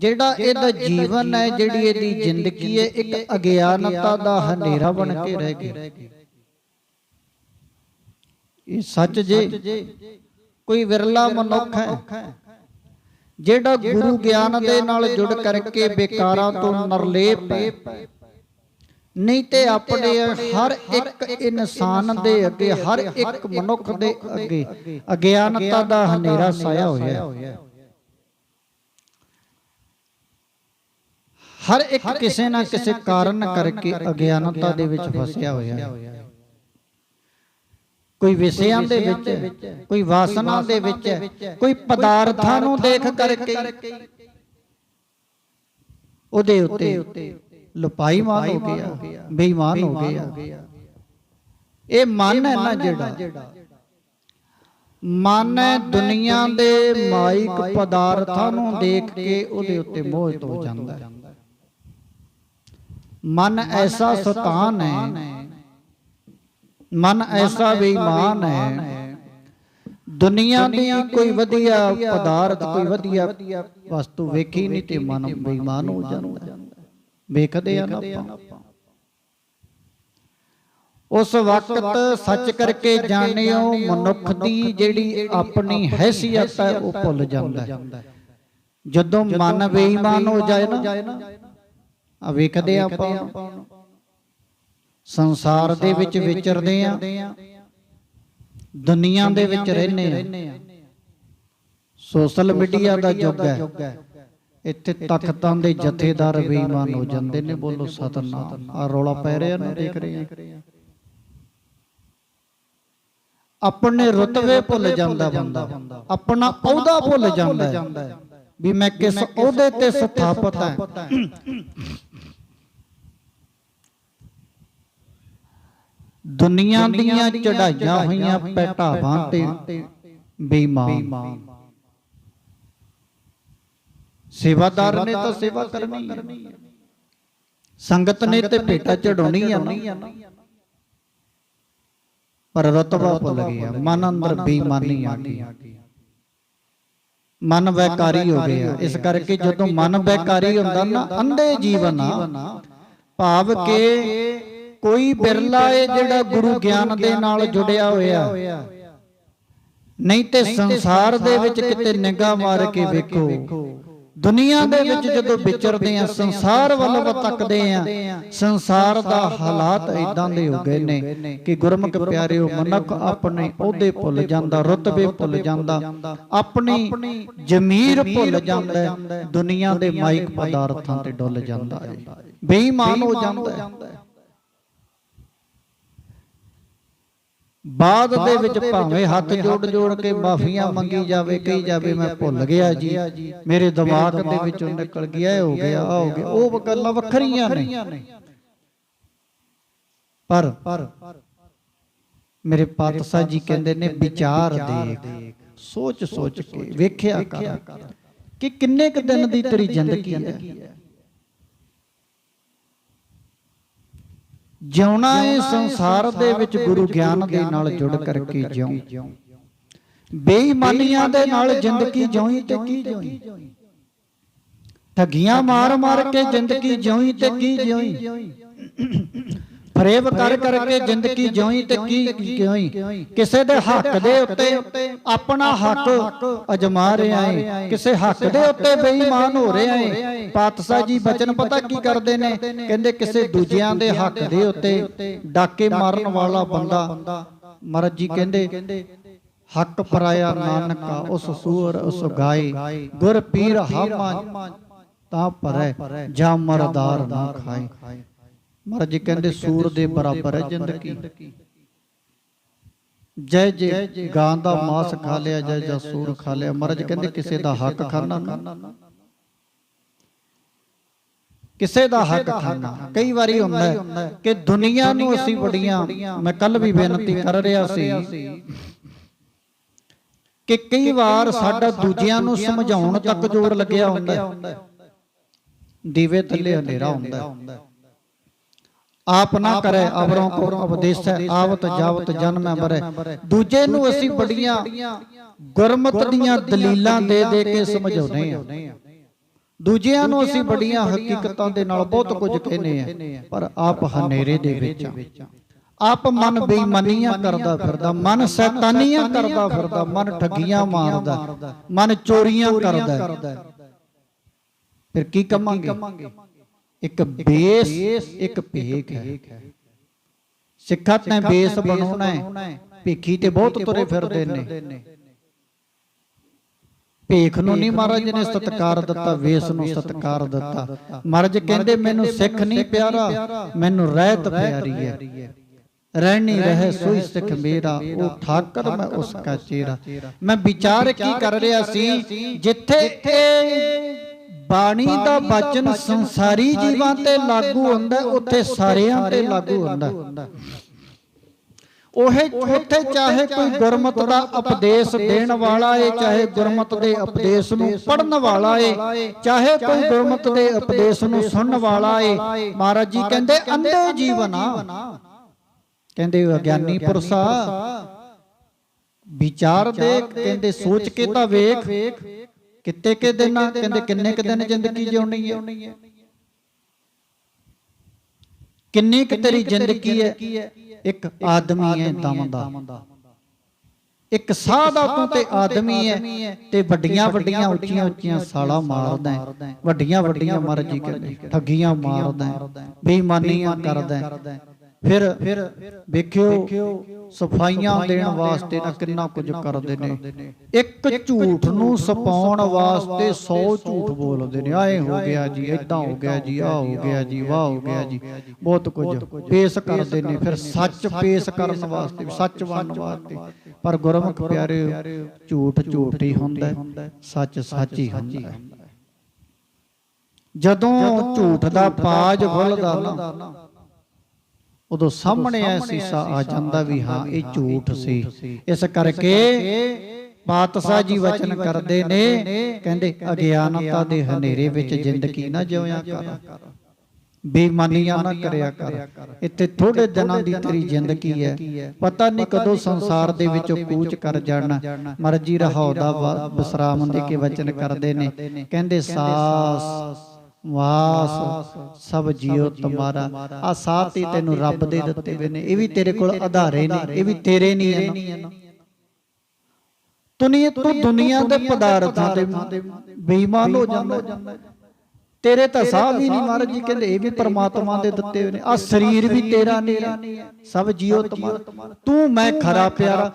ਜਿਹੜਾ ਇਹਦਾ ਜੀਵਨ ਹੈ ਜਿਹੜੀ ਇਹਦੀ ਜ਼ਿੰਦਗੀ ਹੈ ਇੱਕ ਅਗਿਆਨਤਾ ਦਾ ਹਨੇਰਾ ਬਣ ਕੇ ਰਹਿ ਗਿਆ। ਇਹ ਸੱਚ ਜੇ ਕੋਈ ਵਿਰਲਾ ਮਨੁੱਖ ਹੈ ਜਿਹੜਾ ਗੁਰੂ ਗਿਆਨ ਦੇ ਨਾਲ ਜੁੜ ਕਰਕੇ ਬੇਕਾਰਾਂ ਤੋਂ ਨਰਲੇਪ ਹੈ। ਨਹੀਂ ਤੇ ਆਪਣੇ ਹਰ ਇੱਕ ਇਨਸਾਨ ਦੇ ਅੱਗੇ ਹਰ ਇੱਕ ਮਨੁੱਖ ਦੇ ਅੱਗੇ ਅਗਿਆਨਤਾ ਦਾ ਹਨੇਰਾ ਸਾਇਆ ਹੋਇਆ ਹੈ। ਹਰ ਇੱਕ ਕਿਸੇ ਨਾ ਕਿਸੇ ਕਾਰਨ ਕਰਕੇ ਅਗਿਆਨਤਾ ਦੇ ਵਿੱਚ ਫਸਿਆ ਹੋਇਆ ਹੈ। ਕੋਈ ਵਿਸ਼ਿਆਂ ਦੇ ਵਿੱਚ, ਕੋਈ ਵਾਸਨਾ ਦੇ ਵਿੱਚ, ਕੋਈ ਪਦਾਰਥਾਂ ਨੂੰ ਦੇਖ ਕਰਕੇ ਉਹਦੇ ਉੱਤੇ ਲੁਪਾਈਮਾਨ ਹੋ ਗਿਆ, ਬੇਈਮਾਨ ਹੋ ਗਿਆ। ਇਹ ਮਨ ਹੈ ਨਾ ਜਿਹੜਾ, ਮਨ ਹੈ ਦੁਨੀਆ ਦੇ ਮਾਇਕ ਪਦਾਰਥਾਂ ਨੂੰ ਦੇਖ ਕੇ ਉਹਦੇ ਉੱਤੇ ਮੋਹਿਤ ਹੋ ਜਾਂਦਾ ਹੈ। ਮਨ ਐਸਾ ਸਤਾਨ ਹੈ। ਮਨ ਐਸਾ ਬੇਈਮਾਨ ਹੈ। ਦੁਨੀਆ ਦੀ ਕੋਈ ਵਧੀਆ ਪਦਾਰਥ, ਕੋਈ ਵਧੀਆ ਵਸਤੂ ਵੇਖੀ ਨਹੀਂ ਤੇ ਮਨ ਬੇਈਮਾਨ ਹੋ ਜਾਂਦਾ ਵੇਖਦੇ ਆ ਨਾ ਆਪਾਂ। ਉਸ ਵਕਤ ਸੱਚ ਕਰਕੇ ਜਾਣਿਓ, ਮਨੁੱਖ ਦੀ ਜਿਹੜੀ ਆਪਣੀ ਹੈਸੀਅਤ ਹੈ, ਉਹ ਭੁੱਲ ਜਾਂਦਾ ਜਦੋਂ ਮਨ ਬੇਈਮਾਨ ਹੋ ਜਾਏ ਨਾ ਆ ਵੇਖਦੇ ਆਪਾਂ ਸੰਸਾਰ ਦੇ ਵਿੱਚ ਵਿਚਰਦੇ ਆ। ਦੁਨੀਆ ਦੇ ਵਿੱਚ ਰਹਿੰਦੇ ਆ। ਸੋਸ਼ਲ ਮੀਡੀਆ ਦਾ ਯੁੱਗ ਹੈ। ਇੱਥੇ ਤਖਤਾਂ ਦੇ ਜਥੇਦਾਰ ਬੇਈਮਾਨ ਹੋ ਜਾਂਦੇ ਨੇ ਬੋਲੋ ਸਤਨਾਮ। ਆ ਰੌਲਾ ਪੈ ਰਿਹਾ ਨਾ ਦੇਖ ਰਹੇ ਆ ਆਪਣੇ ਰਤਬੇ ਭੁੱਲ ਜਾਂਦਾ ਬੰਦਾ। ਆਪਣਾ ਅਹੁਦਾ ਭੁੱਲ ਜਾਂਦਾ ਵੀ ਮੈਂ ਕਿਸ ਅਹੁਦੇ ਤੇ ਸਥਾਪਿਤ ਹਾਂ। ਦੁਨੀਆ ਦੀਆਂ ਚੜਾਈਆਂ ਹੋਈਆਂ ਪੈਟਾਵਾਂ ਤੇ ਬੇਈਮਾਨ। ਸੇਵਾਦਾਰ ਨੇ ਤਾਂ ਸੇਵਾ ਕਰਨੀ ਹੈ ਸੰਗਤ ਨੇ ਤੇ ਭੇਟਾ ਚੜਾਉਣੀ ਆ ਨਾ। ਪਰ ਰਤਬਾ ਭੁੱਲ ਗਿਆ ਮਨ ਅੰਦਰ ਬੇਈਮਾਨੀ ਆ ਗਈ। ਮਨ ਵੈਕਾਰੀ ਹੋ ਗਿਆ। ਇਸ ਕਰਕੇ ਜਦੋਂ ਮਨ ਵੈਕਾਰੀ ਹੁੰਦਾ ਨਾ ਅੰਧੇ ਜੀਵਨ ਆ। ਭਾਵ ਕਿ ਕੋਈ ਬਿਰਲਾ ਏ ਜਿਹੜਾ ਗੁਰੂ ਗਿਆਨ ਦੇ ਨਾਲ ਜੁੜਿਆ ਹੋਇਆ। ਨਹੀਂ ਤੇ ਸੰਸਾਰ ਦੇ ਵਿੱਚ ਕਿਤੇ ਨਿਗਾਹ ਮਾਰ ਕੇ ਵੇਖੋ। ਦੁਨੀਆ ਦੇ ਵਿੱਚ ਜਦੋਂ ਵਿਚਰਦੇ ਆ ਸੰਸਾਰ ਵੱਲ ਤੱਕਦੇ ਆ ਸੰਸਾਰ ਦਾ ਹਾਲਾਤ ਇਦਾਂ ਦੇ ਹੋ ਗਏ ਨੇ ਕਿ ਗੁਰਮੁਖ ਪਿਆਰਿਓ ਮਨੁੱਖ ਆਪਣੇ ਅਹੁਦੇ ਭੁੱਲ ਜਾਂਦਾ ਰਤਬੇ ਭੁੱਲ ਜਾਂਦਾ ਆਪਣੀ ਜ਼ਮੀਰ ਭੁੱਲ ਜਾਂਦਾ ਦੁਨੀਆ ਦੇ ਮਾਇਕ ਪਦਾਰਥਾਂ ਤੇ ਡੁੱਲ ਜਾਂਦਾ ਹੈ। ਬੇਈਮਾਨ ਹੋ। ਜਾਂਦਾ ਹੈ। ਬਾਅਦ ਦੇ ਵਿੱਚ ਭਾਵੇਂ ਹੱਥ ਜੋੜ ਜੋੜ ਕੇ ਮਾਫੀਆਂ ਮੰਗੀ ਜਾਵੇ ਕਹੀ ਜਾਵੇ ਮੈਂ ਭੁੱਲ ਗਿਆ ਜੀ ਮੇਰੇ ਦਿਮਾਗ ਦੇ ਵਿੱਚੋਂ ਨਿਕਲ ਗਿਆ ਇਹ ਹੋ ਗਿਆ ਆ ਹੋ ਗਿਆ ਉਹ ਗੱਲਾਂ ਵੱਖਰੀਆਂ ਨੇ। ਪਰ ਮੇਰੇ ਪਾਤਸ਼ਾਹ ਜੀ ਕਹਿੰਦੇ ਨੇ ਵਿਚਾਰ ਦੇਖ ਸੋਚ ਸੋਚ ਕੇ ਵੇਖਿਆ ਕਰ ਕਿ ਕਿੰਨੇ ਕੁ ਦਿਨ ਦੀ ਤੇਰੀ ਜ਼ਿੰਦਗੀ ਹੈ। ਜਿਉਣਾ ਇਹ ਸੰਸਾਰ ਦੇ ਵਿੱਚ ਗੁਰੂ ਗਿਆਨ ਦੇ ਨਾਲ ਜੁੜ ਕਰਕੇ ਜਿਉ। ਬੇਈਮਾਨੀਆਂ ਦੇ ਨਾਲ ਜ਼ਿੰਦਗੀ ਜਿਉਈ ਤੇ ਕੀ ਜਿਉਈ ਠਗੀਆਂ ਮਾਰ ਮਾਰ ਕੇ ਜ਼ਿੰਦਗੀ ਜਿਉਈ ਤੇ ਕੀ ਜਿਉਈ ਫਰੇਬ ਕਰ ਕਰਕੇ ਜ਼ਿੰਦਗੀ ਜਿਉਈ ਤੇ ਕੀ ਕਿਉਈ? ਕਿਸੇ ਦੇ ਹੱਕ ਦੇ ਉੱਤੇ ਆਪਣਾ ਹੱਕ ਅਜਮਾ ਰਿਹਾ ਏ ਕਿਸੇ ਹੱਕ ਦੇ ਉੱਤੇ ਬੇਈਮਾਨ ਹੋ ਰਿਹਾ ਏ ਪਾਤਸ਼ਾਹ ਜੀ ਬਚਨ ਪਤਾ ਕੀ ਕਰਦੇ ਨੇ? ਕਹਿੰਦੇ ਕਿਸੇ ਦੂਜਿਆਂ ਦੇ ਹੱਕ ਦੇ ਉੱਤੇ ਡਾਕੇ ਮਾਰਨ ਵਾਲਾ ਬੰਦਾ। ਮਹਾਰਾਜ ਜੀ ਕਹਿੰਦੇ ਹੱਕ ਪਰਾਇਆ ਨਾਨਕਾ ਉਸ ਸੂਰ ਉਸ ਗਾਏ। ਗੁਰ ਪੀਰ ਹਾਮਾ ਤਾਂ ਪਰੈ ਜਾਂ ਮਰਦਾਰ ਨਾ ਖਾਏ। ਮਹਾਰਾਜ ਜੀ ਕਹਿੰਦੇ ਸੂਰ ਦੇ ਬਰਾਬਰ ਹੈ ਜ਼ਿੰਦਗੀ। ਜੈ ਜੈ ਗਾਂ ਦਾ ਮਾਸ ਖਾ ਲਿਆ ਜੈ ਜੈ ਸੂਰ ਖਾ ਲਿਆ। ਮਹਾਰਾਜ ਕਹਿੰਦੇ ਕਿਸੇ ਦਾ ਹੱਕ ਖਾਣਾ ਨਾ। ਕਿਸੇ ਦਾ ਹੱਕ ਖਾਣਾ ਕਈ ਵਾਰੀ ਹੁੰਦਾ ਕਿ ਦੁਨੀਆ ਨੂੰ ਅਸੀਂ ਬੜੀਆਂ ਮੈਂ ਕੱਲ ਵੀ ਬੇਨਤੀ ਕਰ ਰਿਹਾ ਸੀ ਕਿ ਕਈ ਵਾਰ ਸਾਡਾ ਦੂਜਿਆਂ ਨੂੰ ਸਮਝਾਉਣ ਤੱਕ ਜ਼ੋਰ ਲੱਗਿਆ ਹੁੰਦਾ ਦੀਵੇ ਥੱਲੇ ਹਨੇਰਾ ਹੁੰਦਾ ਹੈ। ਆਪ ਨਾ ਕਰੇ ਅਵਰੋਂ ਕੋ ਉਪਦੇਸ਼ ਹੈ ਆਵਤ ਜਾਵਤ ਜਨਮ ਮਰੇ। ਦੂਜੇ ਨੂੰ ਅਸੀਂ ਬੜੀਆਂ ਗੁਰਮਤ ਦੀਆਂ ਦਲੀਲਾਂ ਦੇ ਦੇ ਕੇ ਸਮਝਾਉਨੇ ਆ ਦੂਜਿਆਂ ਨੂੰ ਅਸੀਂ ਬੜੀਆਂ ਹਕੀਕਤਾਂ ਦੇ ਨਾਲ ਬਹੁਤ ਕੁਝ ਕਹਿੰਦੇ ਆ ਪਰ ਆਪ ਹਨੇਰੇ ਦੇ ਵਿੱਚ। ਆਪ ਮਨ ਬੇਈਮਾਨੀਆਂ ਕਰਦਾ ਫਿਰਦਾ ਮਨ ਸ਼ੈਤਾਨੀਆਂ ਕਰਦਾ ਫਿਰਦਾ ਮਨ ਠੱਗੀਆਂ ਮਾਰਦਾ ਮਨ ਚੋਰੀਆਂ ਕਰਦਾ। ਫਿਰ ਕੀ ਕਮਾਂਗੇ? ਇੱਕ ਬੇਸ ਇੱਕ ਭੇਖ ਹੈ। ਸਿੱਖਾਂ ਤੇ ਬੇਸ ਬਣਾਉਣਾ ਹੈ। ਭੇਖੀ ਤੇ ਬਹੁਤ ਤੁਰੇ ਫਿਰਦੇ ਨੇ। ਭੇਖ ਨੂੰ ਨਹੀਂ ਮਹਾਰਾਜ ਨੇ ਸਤਕਾਰ ਦਿੱਤਾ ਵੇਸ ਨੂੰ ਸਤਕਾਰ ਦਿੱਤਾ। ਮਹਾਰਾਜ ਕਹਿੰਦੇ ਮੈਨੂੰ ਸਿੱਖ ਨਹੀਂ ਪਿਆਰਾ ਮੈਨੂੰ ਰਹਿਤ ਪਿਆਰੀ ਹੈ। ਰਹਿਣੀ ਰਹੇ ਸੋਈ ਸਿੱਖ ਮੇਰਾ ਉਹ ਠਾਕਰ ਮੈਂ ਉਸ ਕਾ ਚੇਰਾ। ਮੈਂ ਵਿਚਾਰ ਕੀ ਕਰ ਰਿਹਾ ਸੀ? ਜਿੱਥੇ ਇਹ ਬਾਣੀ ਦਾ ਬਚਨ ਸੰਸਾਰੀ ਜੀਵਾਂ ਤੇ ਲਾਗੂ ਹੁੰਦਾ ਉੱਥੇ ਸਾਰਿਆਂ ਤੇ ਲਾਗੂ ਹੁੰਦਾ। ਉਹ ਉੱਥੇ ਚਾਹੇ ਕੋਈ ਗੁਰਮਤ ਦਾ ਉਪਦੇਸ਼ ਦੇਣ ਵਾਲਾ ਏ ਚਾਹੇ ਗੁਰਮਤ ਦੇ ਉਪਦੇਸ਼ ਨੂੰ ਪੜਨ ਵਾਲਾ ਏ ਚਾਹੇ ਕੋਈ ਗੁਰਮਤ ਦੇ ਉਪਦੇਸ਼ ਨੂੰ ਸੁਣਨ ਵਾਲਾ ਏ। ਮਹਾਰਾਜ ਜੀ ਕਹਿੰਦੇ ਅੰਧੇ ਜੀਵਨਾ ਕਹਿੰਦੇ ਅਗਿਆਨੀ ਪੁਰਸ਼ਾ। ਵਿਚਾਰ ਦੇ ਕਹਿੰਦੇ ਸੋਚ ਕੇ ਤਾਂ ਵੇਖ। ਕਿਤੇ ਕੇ ਦਿਨ ਕਹਿੰਦੇ ਕਿੰਨੇ ਕੁ ਦਿਨ ਜ਼ਿੰਦਗੀ ਜਿਉਣੀ ਹੈ? ਕਿੰਨੀ ਕੁ ਤੇਰੀ ਜ਼ਿੰਦਗੀ ਹੈ? ਇੱਕ ਆਦਮੀ ਹੈ ਦਮ ਦਾ। ਇੱਕ ਸਾਹ ਦਾ ਤੂੰ ਤੇ ਆਦਮੀ ਹੈ ਤੇ ਵੱਡੀਆਂ ਵੱਡੀਆਂ ਉੱਚੀਆਂ ਉੱਚੀਆਂ ਸਾਲਾ ਮਾਰਦਾ ਵੱਡੀਆਂ ਵੱਡੀਆਂ ਮਰਜ਼ੀ ਕਹਿੰਦੇ ਠੱਗੀਆਂ ਮਾਰਦਾ ਬੇਈਮਾਨੀਆਂ ਕਰਦਾ ਫਿਰ ਫਿਰ ਵੇਖਿਓ ਸਫਾਈਆਂ ਦੇਣ ਵਾਸਤੇ ਨਾ ਕਿੰਨਾ ਕੁਝ ਕਰਦੇ ਨੇ। ਇੱਕ ਝੂਠ ਨੂੰ ਸਪਾਉਣ ਵਾਸਤੇ 100 ਝੂਠ ਬੋਲਦੇ ਨੇ। ਆਏ ਹੋ ਗਿਆ ਜੀ ਐਦਾਂ ਹੋ ਗਿਆ ਜੀ ਆ ਹੋ ਗਿਆ ਜੀ ਵਾਹ ਹੋ ਗਿਆ ਜੀ। ਬਹੁਤ ਕੁਝ ਪੇਸ਼ ਕਰਦੇ ਨੇ। ਫਿਰ ਸੱਚ ਪੇਸ਼ ਕਰਨ ਵਾਸਤੇ ਸੱਚ ਬਣਨ ਵਾਸਤੇ। ਪਰ ਗੁਰਮੁਖ ਪਿਆਰੇ ਝੂਠ ਝੂਠ ਹੀ ਹੁੰਦਾ ਸੱਚ ਸੱਚ ਹੀ ਹੁੰਦਾ ਜਦੋਂ ਝੂਠ ਦਾ ਪਾਜ ਖੁੱਲਦਾ ਨਾ ਉਦੋਂ ਸਾਹਮਣੇ ਆ ਸੀਸਾ ਆ ਜਾਂਦਾ ਵੀ ਹਾਂ ਇਹ ਝੂਠ ਸੀ। ਇਸ ਕਰਕੇ ਪਾਤਸ਼ਾਹ ਜੀ ਵਚਨ ਕਰਦੇ ਨੇ ਕਹਿੰਦੇ ਅਗਿਆਨਤਾ ਦੇ ਹਨੇਰੇ ਵਿੱਚ ਜ਼ਿੰਦਗੀ ਨਾ ਜਿਉਇਆ ਕਰ। ਬੇਈਮਾਨੀਆਂ ਨਾ ਕਰਿਆ ਕਰ। ਇੱਥੇ ਥੋੜੇ ਦਿਨਾਂ ਦੀ ਤੇਰੀ ਜ਼ਿੰਦਗੀ ਹੈ। ਪਤਾ ਨਹੀਂ ਕਦੋਂ ਸੰਸਾਰ ਦੇ ਵਿੱਚੋਂ ਕੂਚ ਕਰ ਜਾਣਾ। ਮਰਜ਼ੀ ਰਹਾਉ ਦਾ ਵਿਸਰਾਮ ਦੇ ਕੇ ਵਚਨ ਕਰਦੇ ਨੇ। ਕਹਿੰਦੇ ਸਾਸ ਵਾਸ ਸਭ ਜੀਉ ਤੁਮਾਰਾ ਆ ਸਾਥ ਹੀ ਤੈਨੂੰ ਰੱਬ ਦੇ ਦਿੱਤੇ ਹੋਏ ਨੇ। ਇਹ ਵੀ ਤੇਰੇ ਕੋਲ ਆਧਾਰੇ ਨੇ। ਇਹ ਵੀ ਤੇਰੇ ਨਹੀਂ ਹੈ ਨਾ। ਤੁਨੀ ਤੂੰ ਦੁਨੀਆ ਦੇ ਪਦਾਰਥਾਂ ਦੇ ਬੇਈਮਾਨ ਹੋ ਜਾਂਦਾ। ਤੇਰੇ ਤਾਂ ਸਾਹ ਵੀ ਨਹੀਂ ਮਹਾਰਾਜ ਜੀ ਕਹਿੰਦੇ ਇਹ ਵੀ ਪਰਮਾਤਮਾ ਦੇ ਦਿੱਤੇ ਹੋਏ ਨੇ। ਆ ਸਰੀਰ ਵੀ ਤੇਰਾ ਨਹੀਂ ਸਭ ਜੀਉ ਤੁਮਾਰਾ ਤੂੰ ਮੈਂ ਖਰਾ ਪਿਆਰਾ।